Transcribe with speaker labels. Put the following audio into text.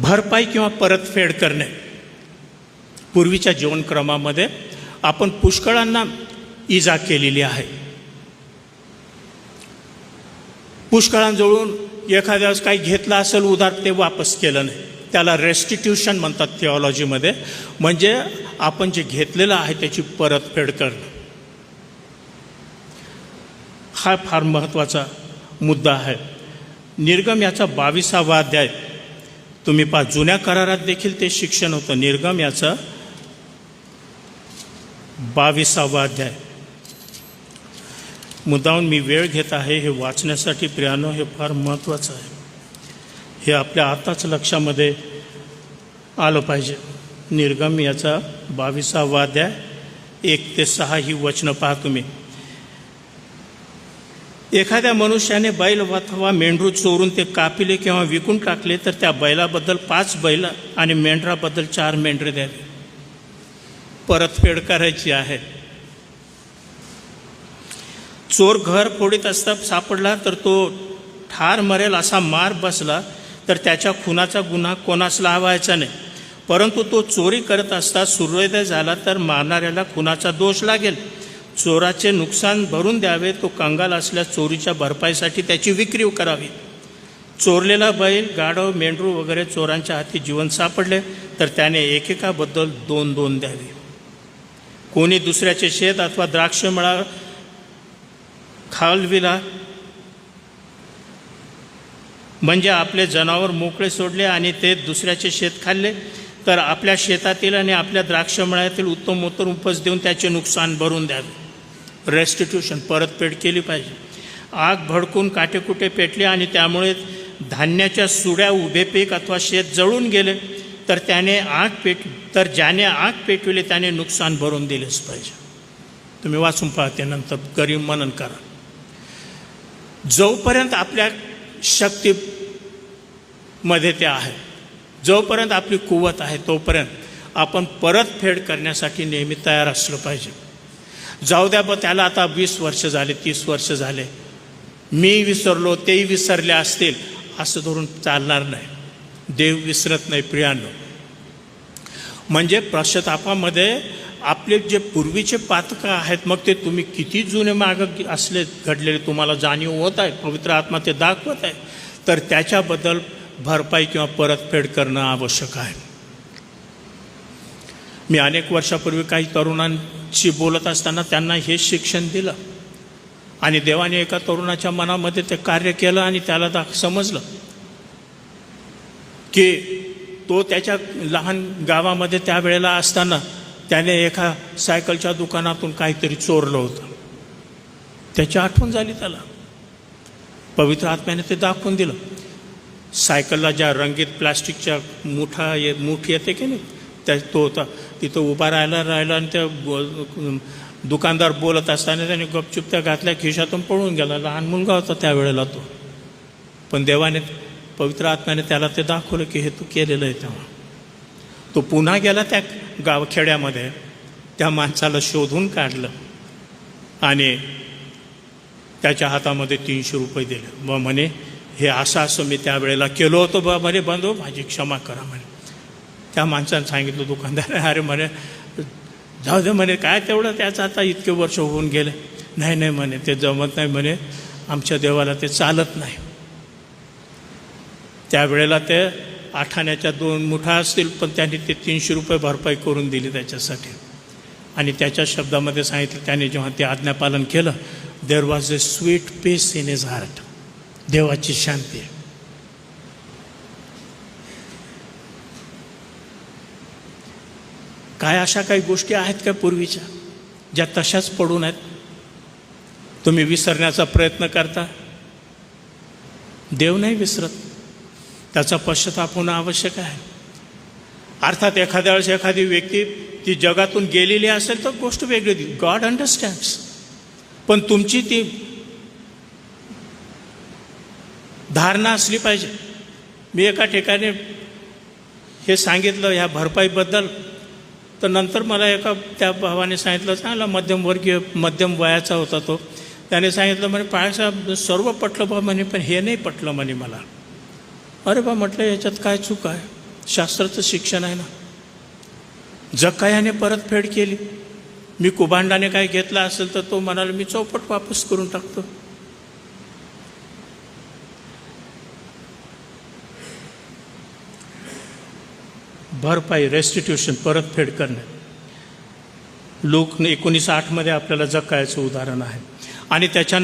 Speaker 1: भरपाई किंवा परतफेड करणे. पूर्वीच्या जीवनक्रमामध्ये आपण पुष्कळांना इजा केलेली आहे. पुष्कळांजवळून एखाद्या वेळेस काही घेतलं असेल उदार ते वापस केलं नाही. त्याला रेस्टिट्यूशन म्हणतात थिओलॉजीमध्ये म्हणजे आपण जे घेतलेलं आहे त्याची परतफेड करणं. हा फार महत्त्वाचा मुद्दा आहे. निर्गम याचा बावीसावा अध्याय तुम्ही पहा जुन्या करारात देखील ते शिक्षण होतं. निर्गम याचा बावीसावा अध्याय. मुद्दाहून मी वेळ घेत आहे हे वाचण्यासाठी प्रियानो हे फार महत्त्वाचं आहे. हे आपल्या आताच लक्षामध्ये आलं पाहिजे. निर्गम याचा बावीसावा अध्याय एक ते सहा ही वचनं पहा तुम्ही. एखाद्या मनुष्याने बैल अथवा मेंढरू चोरून ते कापिले किंवा विकून टाकले तर त्या बैलाबद्दल पाच बैल आणि मेंढराबद्दल चार मेंढरे द्यावे. परतफेड करायची आहे. चोर घर फोडीत असता सापडला तर तो ठार मरेल असा मार बसला तर त्याच्या खुनाचा गुन्हा कोणास लावायचा नाही. परंतु तो चोरी करत असता सूर्योदय झाला तर मारणाऱ्याला खुनाचा दोष लागेल. चोराचे नुकसान भरून द्यावे तो कंगाल असल्यास चोरीच्या भरपाईसाठी त्याची विक्री करावी. चोरलेला बैल गाढव मेंढरू वगैरे चोरांच्या हाती जीवन सापडले तर त्याने एकेकाबद्दल दोन दोन द्यावे. कोणी दुसऱ्याचे शेत अथवा द्राक्षमळा खालविला म्हणजे आपले जनावर मोकळे सोडले आणि ते दुसऱ्याचे शेत खाल्ले तर आपल्या शेतातील आणि आपल्या द्राक्षमळ्यातील उत्तम उत्तम उपज देऊन त्याचे नुकसान भरून द्यावे. रेस्टिट्यूशन परतफेड केली पाहिजे. आग भडकून काटेकुटे पेटले आणि त्यामुळे धान्याच्या सुड्या उभे पीक अथवा शेत जळून गेले तर त्याने आग पेट तर ज्याने आग पेटविले त्याने नुकसान भरून दिलेच पाहिजे. तुम्ही वाचून पाहते नंतर गरीब मनन करा. जोपर्यंत आपल्या शक्तीमध्ये ते आहे जोपर्यंत आपली कुवत आहे तोपर्यंत आपण परतफेड करण्यासाठी नेहमी तयार असलं पाहिजे. जाऊ द्या ब त्याला आता वीस वर्ष झाले तीस वर्ष झाले. मी विसरलो तेही विसरले असतील असं धरून चालणार नाही. देव विसरत नाही प्रियानो. म्हणजे प्रश्नतापामध्ये आपले जे पूर्वीचे पातकं आहेत मग ते तुम्ही किती जुने मागं असले घडलेले तुम्हाला जाणीव होत आहे पवित्र आत्मा ते दाखवत आहे. तर त्याच्याबद्दल भरपाई किंवा परतफेड करणं आवश्यक आहे. मी अनेक वर्षापूर्वी काही तरुणांशी बोलत असताना त्यांना हे शिक्षण दिलं. आणि देवाने एका तरुणाच्या मनामध्ये ते कार्य केलं आणि त्याला दा समजलं की तो त्याच्या लहान गावामध्ये त्यावेळेला असताना त्याने एका सायकलच्या दुकानातून काहीतरी चोरलं होतं. त्याची आठवण झाली त्याला. पवित्र आत्म्याने ते दाखवून दिलं. सायकलला ज्या रंगीत प्लास्टिकच्या मुठा ये मूठ येते की नाही त्या तो होता. तिथं उभा राहायला राहिला आणि त्या ब- दुकानदार बोलत असताना त्याने गपचूप त्या घातल्या खिशातून पळून गेला. लहान मुलगा होता त्यावेळेला तो. पण देवाने पवित्र आत्म्याने त्याला ते दाखवलं की हे तू केलेलं आहे तेव्हा. तो पुन्हा गेला त्या गावखेड्यामध्ये त्या माणसाला शोधून काढलं आणि त्याच्या हातामध्ये तीनशे रुपये दिले. व म्हणे हे असं असं मी त्यावेळेला केलो होतो बा म्हणे बंधू माझी क्षमा करा म्हणे. त्या माणसानं सांगितलं दुकानदार अरे म्हणे जाऊ दे म्हणे काय तेवढं त्याचं आता इतके वर्ष होऊन गेले. नाही नाही म्हणे ते जमत नाही म्हणे आमच्या देवाला ते चालत नाही. त्यावेळेला ते आठाण्याच्या दोन मुठा असतील पण त्यांनी ते तीनशे रुपये भरपाई करून दिली त्याच्यासाठी. आणि त्याच्या शब्दामध्ये सांगितलं त्याने जेव्हा ते आज्ञापालन केलं there was a sweet peace in his heart देवाची शांती. काय अशा काही गोष्टी आहेत का पूर्वीच्या ज्या तशाच पडून आहेत तुम्ही विसरण्याचा प्रयत्न करता? देव नाही विसरत. त्याचा पश्चाताप होणं आवश्यक आहे. अर्थात एखाद्या वेळेस एखादी व्यक्ती ती जगातून गेलेली असेल तर गोष्ट वेगळी गॉड अंडरस्टँड्स पण तुमची ती धारणा असली पाहिजे. मी एका ठिकाणी हे सांगितलं ह्या भरपाईबद्दल. तर नंतर मला एका त्या भावाने सांगितलं चांगला मध्यमवर्गीय मध्यम वयाचा होता तो. त्याने सांगितलं म्हणे पाळसाहेब सर्व पटलं बा म्हणे पण हे नाही पटलं म्हणे मला. अरे बा म्हटलं याच्यात काय चूक आहे? शास्त्राचं शिक्षण आहे ना. जकायाने परतफेड केली. मी कुभांडाने काय घेतला असेल तर तो म्हणाला मी चौपट वापस करून टाकतो. भरपाई रेस्टिट्यूशन परतफेड करणे. लोक एकोणीस आठमध्ये आपल्याला जगायचं उदाहरण आहे. आणि त्याच्या